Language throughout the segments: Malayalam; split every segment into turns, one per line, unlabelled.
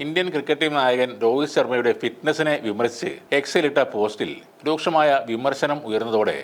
ഇന്ത്യൻ ക്രിക്കറ്റ് ടീം നായകൻ രോഹിത് ശർമ്മയുടെ ഫിറ്റ്നസിനെ വിമർശിച്ച് എക്സിലിട്ട പോസ്റ്റിൽ രൂക്ഷമായ വിമർശനം ഉയർന്നതോടെ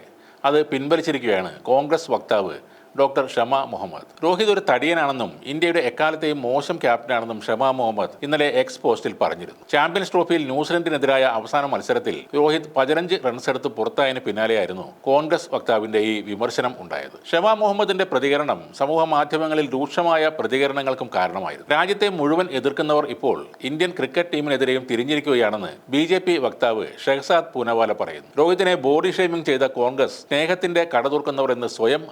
അത് പിൻവലിച്ചിരിക്കുകയാണ് കോൺഗ്രസ് വക്താവ് ഡോക്ടർ ഷമ മുഹമ്മദ്. രോഹിത് ഒരു തടിയനാണെന്നും ഇന്ത്യയുടെ എക്കാലത്തെയും മോശം ക്യാപ്റ്റനാണെന്നും ഷമ മുഹമ്മദ് ഇന്നലെ എക്സ് പോസ്റ്റിൽ പറഞ്ഞിരുന്നു. ചാമ്പ്യൻസ് ട്രോഫിയിൽ ന്യൂസിലൻഡിനെതിരായ അവസാന മത്സരത്തിൽ രോഹിത് പതിനഞ്ച് റൺസെടുത്ത് പുറത്തായതിന് പിന്നാലെയായിരുന്നു കോൺഗ്രസ് വക്താവിന്റെ ഈ വിമർശനം ഉണ്ടായത്. ഷമ മുഹമ്മദിന്റെ പ്രതികരണം സമൂഹ മാധ്യമങ്ങളിൽ രൂക്ഷമായ പ്രതികരണങ്ങൾക്കും കാരണമായിരുന്നു. രാജ്യത്തെ മുഴുവൻ എതിർക്കുന്നവർ ഇപ്പോൾ ഇന്ത്യൻ ക്രിക്കറ്റ് ടീമിനെതിരെയും തിരിഞ്ഞിരിക്കുകയാണെന്ന് ബി ജെ പി വക്താവ് ഷെഹസാദ് പൂനവാല പറയുന്നു. രോഹിതിനെ ബോഡി ഷേമിംഗ് ചെയ്ത കോൺഗ്രസ് സ്നേഹത്തിന്റെ കടതുറക്കുന്നവർ എന്ന് സ്വയം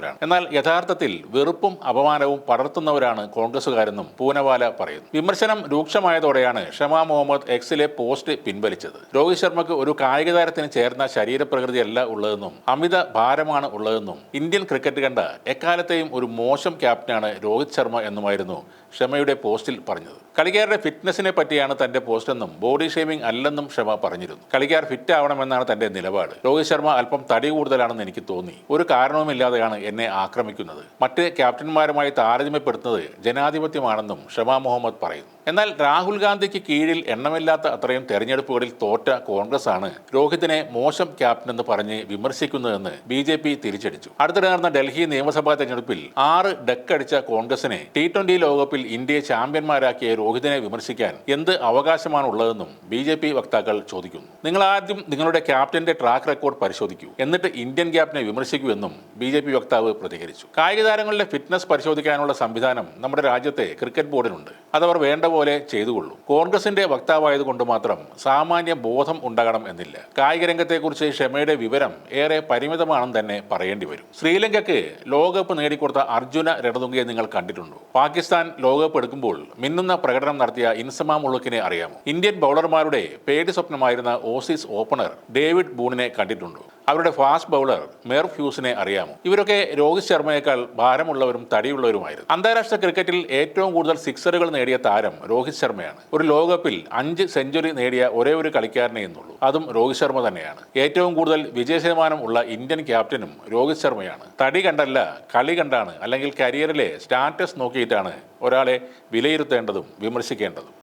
അവകാശപ്പെടുന്നവരാണ് എന്നാൽ യഥാർത്ഥത്തിൽ വെറുപ്പും അപമാനവും പടർത്തുന്നവരാണ് കോൺഗ്രസുകാരെന്നും പൂനവാല പറയുന്നു. വിമർശനം രൂക്ഷമായതോടെയാണ് ഷമാ മുഹമ്മദ് എക്സിലെ പോസ്റ്റ് പിൻവലിച്ചത്. രോഹിത് ശർമ്മക്ക് ഒരു കായിക താരത്തിന് ചേർന്ന ശരീരപ്രകൃതിയല്ല ഉള്ളതെന്നും അമിത ഭാരമാണ് ഉള്ളതെന്നും ഇന്ത്യൻ ക്രിക്കറ്റ് കണ്ട എക്കാലത്തെയും ഒരു മോശം ക്യാപ്റ്റനാണ് രോഹിത് ശർമ്മ എന്നുമായിരുന്നു ഷമയുടെ പോസ്റ്റിൽ പറഞ്ഞത്. കളിക്കാരുടെ ഫിറ്റ്നസിനെ പറ്റിയാണ് തന്റെ പോസ്റ്റെന്നും ബോഡി ഷേമിംഗ് അല്ലെന്നും ഷമ പറഞ്ഞിരുന്നു. കളിക്കാർ ഫിറ്റ് ആവണമെന്നാണ് തന്റെ നിലപാട്. രോഹിത് ശർമ്മ അല്പം തടി കൂടുതലാണെന്ന് എനിക്ക് തോന്നി. ഒരു കാരണവുമില്ലാതെയാണ് എന്നെ ആക്രമിക്കുന്നത്. മറ്റ് ക്യാപ്റ്റന്മാരുമായി താരതമ്യപ്പെടുത്തുന്നത് ജനാധിപത്യമാണെന്നും ഷമാ മുഹമ്മദ് പറയുന്നു. എന്നാൽ രാഹുൽ ഗാന്ധിക്ക് കീഴിൽ എണ്ണമില്ലാത്ത അത്രയും തെരഞ്ഞെടുപ്പുകളിൽ തോറ്റ കോൺഗ്രസ് ആണ് രോഹിതിനെ മോശം ക്യാപ്റ്റൻ എന്ന് പറഞ്ഞ് വിമർശിക്കുന്നതെന്ന് ബി ജെ പി തിരിച്ചടിച്ചു. അടുത്തിടെ നടന്ന ഡൽഹി നിയമസഭാ തെരഞ്ഞെടുപ്പിൽ ആറ് ഡക്കടിച്ച കോൺഗ്രസിനെ ടി ട്വന്റി ലോകകപ്പിൽ ഇന്ത്യയെ ചാമ്പ്യന്മാരാക്കിയ രോഹിതിനെ വിമർശിക്കാൻ എന്ത് അവകാശമാണ് ഉള്ളതെന്നും ബി ജെ പി വക്താക്കൾ ചോദിക്കുന്നു. നിങ്ങൾ ആദ്യം നിങ്ങളുടെ ക്യാപ്റ്റന്റെ ട്രാക്ക് റെക്കോർഡ് പരിശോധിക്കൂ. എന്നിട്ട് ഇന്ത്യൻ ക്യാപ്റ്റനെ വിമർശിക്കൂ എന്നും ബി ജെ പി വക്താവ് പ്രതികരിച്ചു. കായിക താരങ്ങളുടെ ഫിറ്റ്നസ് പരിശോധിക്കാനുള്ള സംവിധാനം നമ്മുടെ രാജ്യത്തെ ക്രിക്കറ്റ് ബോർഡിനുണ്ട്. അതവർ വേണ്ട പോലെ ചെയ്തുകൊള്ളൂ. കോൺഗ്രസിന്റെ വക്താവായതുകൊണ്ട് മാത്രം സാമാന്യ ബോധം ഉണ്ടാകണം എന്നില്ല. കായിക രംഗത്തെക്കുറിച്ച് ക്ഷമയുടെ വിവരം ഏറെ പരിമിതമാണെന്ന് തന്നെ പറയേണ്ടി വരും. ശ്രീലങ്കയ്ക്ക് ലോകകപ്പ് നേടിക്കൊടുത്ത അർജുന രണതുങ്കയെ നിങ്ങൾ കണ്ടിട്ടുണ്ടോ? പാകിസ്ഥാൻ ലോകകപ്പ് എടുക്കുമ്പോൾ മിന്നുന്ന പ്രകടനം നടത്തിയ ഇൻസമാ മുളുക്കിനെ അറിയാമോ? ഇന്ത്യൻ ബൗളർമാരുടെ പേടി സ്വപ്നമായിരുന്ന ഓസീസ് ഓപ്പണർ ഡേവിഡ് ബൂണിനെ കണ്ടിട്ടുണ്ടോ? അവരുടെ ഫാസ്റ്റ് ബൗളർ മേർ ഫ്യൂസിനെ അറിയാമോ? ഇവരൊക്കെ രോഹിത് ശർമ്മയേക്കാൾ ഭാരമുള്ളവരും തടിയുള്ളവരുമായിരുന്നു. അന്താരാഷ്ട്ര ക്രിക്കറ്റിൽ ഏറ്റവും കൂടുതൽ സിക്സറുകൾ നേടിയ താരം രോഹിത് ശർമ്മയാണ്. ഒരു ലോകകപ്പിൽ അഞ്ച് സെഞ്ചുറി നേടിയ ഒരേ ഒരു കളിക്കാരനെ എന്നുള്ളൂ. അതും രോഹിത് ശർമ്മ തന്നെയാണ്. ഏറ്റവും കൂടുതൽ വിജയ ശതമാനം ഉള്ള ഇന്ത്യൻ ക്യാപ്റ്റനും രോഹിത് ശർമ്മയാണ്. തടി കണ്ടല്ല കളി കണ്ടാണ് അല്ലെങ്കിൽ കരിയറിലെ സ്റ്റാറ്റസ് നോക്കിയിട്ടാണ് ഒരാളെ വിലയിരുത്തേണ്ടതും വിമർശിക്കേണ്ടതും.